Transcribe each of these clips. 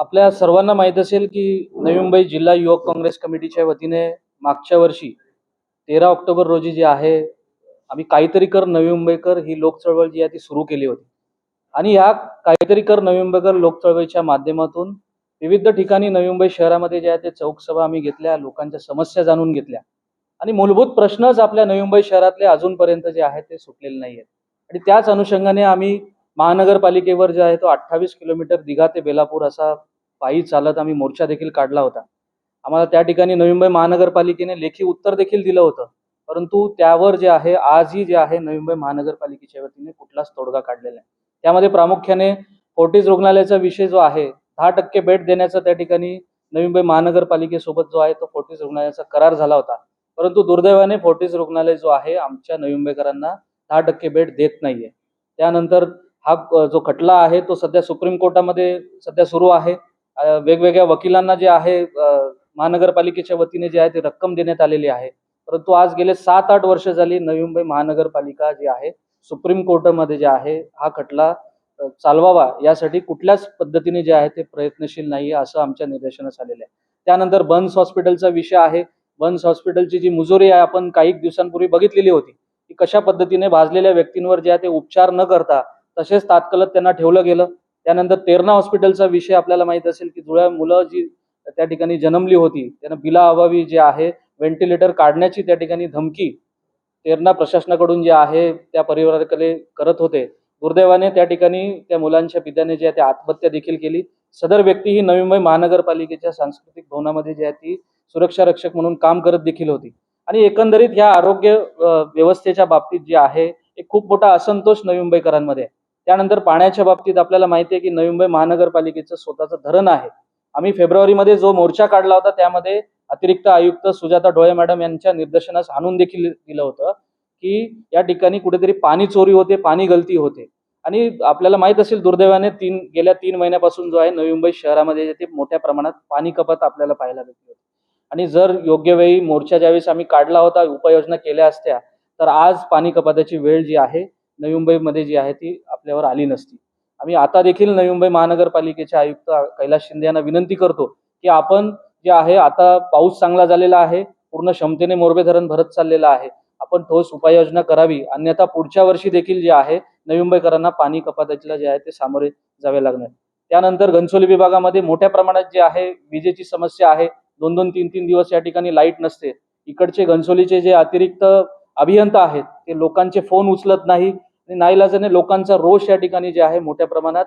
आपल्या सर्वांना माहीत असेल की नवी मुंबई जिल्हा युवक काँग्रेस कमिटीच्या वतीने मागच्या वर्षी तेरा ऑक्टोबर रोजी जे आहे आम्ही काहीतरी कर नवी मुंबईकर ही लोक चळवळ जी आहे ती सुरू केली होती. आणि या काहीतरी कर नवी मुंबईकर लोक चळवळीच्या माध्यमातून विविध ठिकाणी नवी मुंबई शहरामध्ये जे आहे ते चौकसभा आम्ही घेतल्या लोकांच्या समस्या जाणून घेतल्या. आणि मूलभूत प्रश्नच आपल्या नवी मुंबई शहरातले अजूनपर्यंत जे आहेत ते सुटलेले नाही आहेत आणि त्याच अनुषंगाने आम्ही महानगरपालिकेवर जे आहे तो अठ्ठावीस किलोमीटर दिघा ते बेलापूर असा पायी चालत आम्ही मोर्चा देखील काढला होता. आम्हाला त्या ठिकाणी नवी मुंबई महानगरपालिकेने लेखी उत्तर देखील दिलं होतं. परंतु त्यावर जे आहे आजही जे आहे नवी मुंबई महानगरपालिकेच्या वतीने कुठलाच तोडगा काढलेला आहे त्यामध्ये प्रामुख्याने फोर्टीज रुग्णालयाचा विषय जो आहे दहा टक्के बेड देण्याचा त्या ठिकाणी नवी मुंबई महानगरपालिकेसोबत जो आहे तो फोर्टीज रुग्णालयाचा करार झाला होता. परंतु दुर्दैवाने फोर्टीज रुग्णालय जो आहे आमच्या नवी मुंबईकरांना दहा टक्के बेड देत नाहीये. त्यानंतर हा जो खटला आहे तो सध्या सुप्रीम कोर्टामध्ये सध्या सुरू आहे. वेगवेगळ्या वकिलांना जे आहे महानगरपालिकेच्या वतीने जे आहे ते रक्कम देण्यात आलेली आहे. परंतु आज गेले सात आठ वर्ष झाली नवी मुंबई महानगरपालिका जी आहे सुप्रीम कोर्टामध्ये जे आहे हा खटला चालवावा यासाठी कुठल्याच पद्धतीने जे आहे ते प्रयत्नशील नाही असं आमच्या निदर्शनास आलेलं आहे. त्यानंतर बन्स हॉस्पिटलचा विषय आहे. बन्स हॉस्पिटलची जी मुजोरी आहे आपण काही दिवसांपूर्वी बघितलेली होती. की कशा पद्धतीने भाजलेल्या व्यक्तींवर जे आहे ते उपचार न करता तसेच तात्कालत त्यांना ठेवलं गेलं. त्यानंतर तेरणा हॉस्पिटलचा विषय आपल्याला माहीत असेल की जुळ्या मुलं जी त्या ठिकाणी जन्मली होती त्यांना बिला अभावी जे आहे व्हेंटिलेटर काढण्याची त्या ठिकाणी धमकी तेरणा प्रशासनाकडून जे आहे त्या परिवाराकडे करत होते. दुर्दैवाने त्या ठिकाणी त्या मुलांच्या पित्याने जे आहे ते आत्महत्या देखील केली. सदर व्यक्ती ही नवी मुंबई महानगरपालिकेच्या सांस्कृतिक भवनामध्ये जी आहे ती सुरक्षा रक्षक म्हणून काम करत देखील होती. आणि एकंदरीत ह्या आरोग्य व्यवस्थेच्या बाबतीत जे आहे एक खूप मोठा असंतोष नवी मुंबईकरांमध्ये आहे. त्यानंतर पाण्याच्या बाबतीत आपल्याला माहिती आहे की नवी मुंबई महानगरपालिकेचं स्वतःचं धरण आहे. आम्ही फेब्रुवारीमध्ये जो मोर्चा काढला होता त्यामध्ये अतिरिक्त आयुक्त सुजाता डोळे मॅडम यांच्या निर्देशनास आणून देखील दिलं होतं की या ठिकाणी कुठेतरी पाणी चोरी होते पाणी गलती होते. आणि आपल्याला माहीत असेल दुर्दैवाने तीन गेल्या तीन महिन्यापासून जो आहे नवी मुंबई शहरामध्ये ते मोठ्या प्रमाणात पाणी कपात आपल्याला पाहायला भेटली होती. आणि जर योग्य वेळी मोर्चा ज्यावेळेस आम्ही काढला होता उपाययोजना केल्या असत्या तर आज पाणी कपाताची वेळ जी आहे नवी मुंबईमध्ये जी आहे ती आपल्यावर आली नसती. आम्ही आता देखील नवी मुंबई महानगरपालिकेचे आयुक्त कैलास शिंदे यांना विनंती करतो की आपण जे आहे आता पाऊस चांगला झालेला आहे पूर्ण क्षमतेने मोरबे धरण भरत चाललेलं आहे. आपण ठोस उपाययोजना करावी अन्यथा पुढच्या वर्षी देखील जे आहे नवी मुंबईकरांना पाणी कपातीला जे आहे ते सामोरे जावे लागणार. त्यानंतर घनसोली विभागामध्ये मोठ्या प्रमाणात जे आहे विजेची समस्या आहे. दोन दोन तीन तीन दिवस या ठिकाणी लाइट नसते. इकडचे घनसोलीचे जे अतिरिक्त अभियंता आहेत ते लोकांचे फोन उचलत नाही. आणि नाईलाजाने लोकांचा रोष या ठिकाणी जे आहे मोठ्या प्रमाणात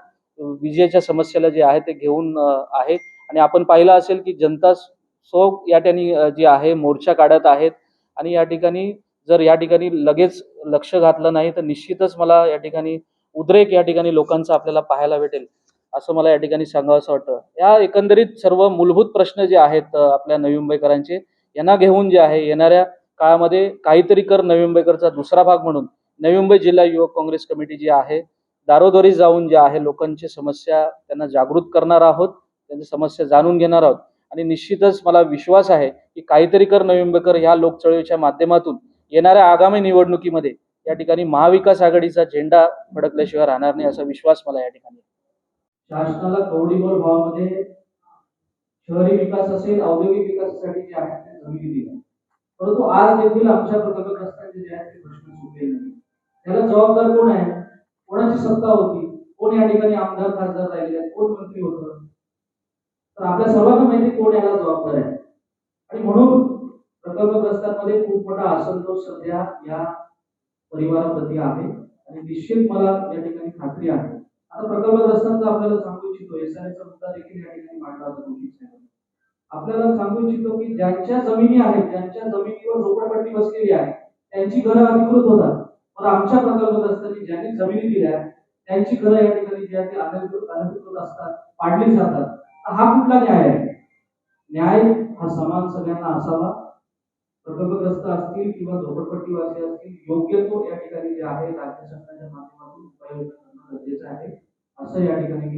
विजेच्या समस्येला जे आहे ते घेऊन आहे. आणि आपण पाहिलं असेल की जनता सो या ठिकाणी जे आहे मोर्चा काढत आहेत. आणि या ठिकाणी जर या ठिकाणी लगेच लक्ष घातलं नाही तर निश्चितच मला या ठिकाणी उद्रेक या ठिकाणी लोकांचा आपल्याला पाहायला भेटेल असं मला या ठिकाणी सांगावं असं वाटतं. या एकंदरीत सर्व मूलभूत प्रश्न जे आहेत आपल्या नवी मुंबईकरांचे यांना घेऊन जे आहे येणाऱ्या काळामध्ये काहीतरी कर नवी मुंबईकरचा दुसरा भाग म्हणून नवी मुंबई जिल्हा युवक काँग्रेस कमिटी जी आहे दारोदारी जाऊन जे आहे लोकांची समस्या त्यांना जागृत करणार आहोत त्यांची समस्या जाणून घेणार आहोत. आणि निश्चितच मला विश्वास आहे की काहीतरी कर नवी मुंबईकर ह्या लोकचळवळीच्या माध्यमातून येणाऱ्या आगामी निवडणुकीमध्ये या ठिकाणी महाविकास आघाडीचा झेंडा फडकल्याशिवाय राहणार नाही असा विश्वास मला या ठिकाणी शासनाला कवडीमोल भावामध्ये शहरी विकास असेल औद्योगिक विकासासाठी जे आहे ते जमिनी दिल्या परंतु आज देखील आमच्या प्रकल्पग्रस्तांचे जे आहेत ते प्रश्न सुटले नाही त्याला जबाबदार कोण आहे? कोणाची सत्ता होती? कोण या ठिकाणी आमदार खासदार राहिले आहेत? कोण मंत्री होतं? तर आपल्या सर्वांना माहिती कोण याला जबाबदार आहे. आणि म्हणून प्रकल्पग्रस्तांमध्ये खूप मोठा असंतोष सध्या या परिवाराप्रती आहे. आणि निश्चित मला या ठिकाणी खात्री आहे. आता प्रकल्पग्रस्तांचा आपल्याला सांगू इच्छितो. एसआरचा मुद्दा देखील या ठिकाणी मांडला होता दोन्ही आपल्याला सांगू इच्छितो की ज्यांच्या जमिनी आहेत ज्यांच्या जमिनीवर झोपडपट्टी बसलेली आहे त्यांची घरं अधिकृत होतात. पण आमच्या प्रकल्पग्रस्तांनी ज्यांनी जमिनी दिल्या आहेत, त्यांची घरं या ठिकाणी जी आहे ती अनधिकृत असतात पाडली जातात. तर हा कुठला न्याय आहे? न्याय हा समान सगळ्यांना असावा. प्रकल्पग्रस्त असतील किंवा झोपडपट्टीवासी असतील योग्य तो या ठिकाणी जे आहे राज्य शासनाच्या माध्यमातून उपाययोजना करणं गरजेचं आहे. असं या ठिकाणी